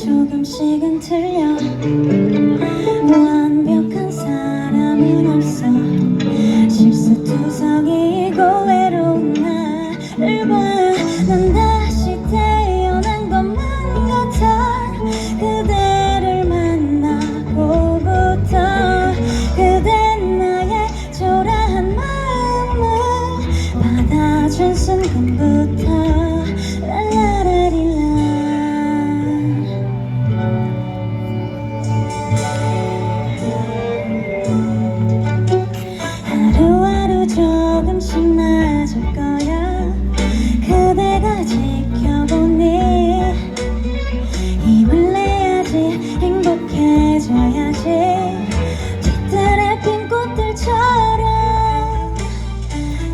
조금씩은 틀려. 완벽한 사람은 없어. 실수투성이고 외로운 나를 봐 그대가 지켜보니 힘을 내야지 행복해져야지. 짙들의 핀 꽃들처럼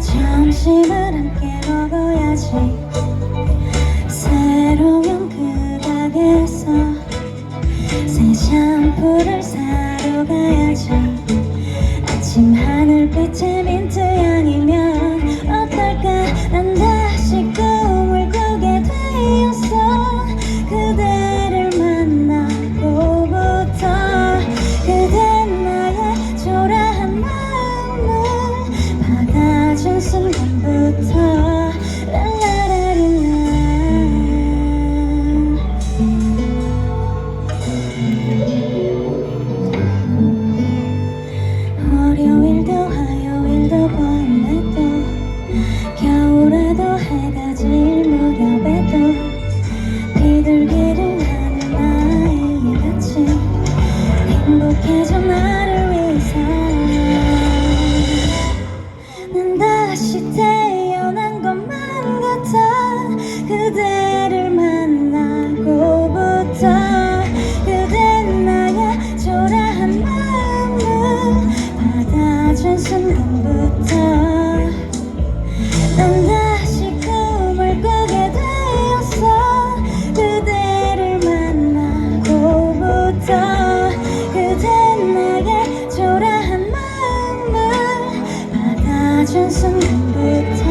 점심을 함께 먹어야지. 새로운 그 가게에서 새 샴푸를 사러 가야지. 아침 하늘빛에 민 받아준 그대를 만나고부터 그댄 나의 초라한 마음을 받아준 순간부터 난 다시 꿈을 꾸게 되었어. 그대를 만나고부터 그댄 나의 초라한 마음을 받아준 순간부터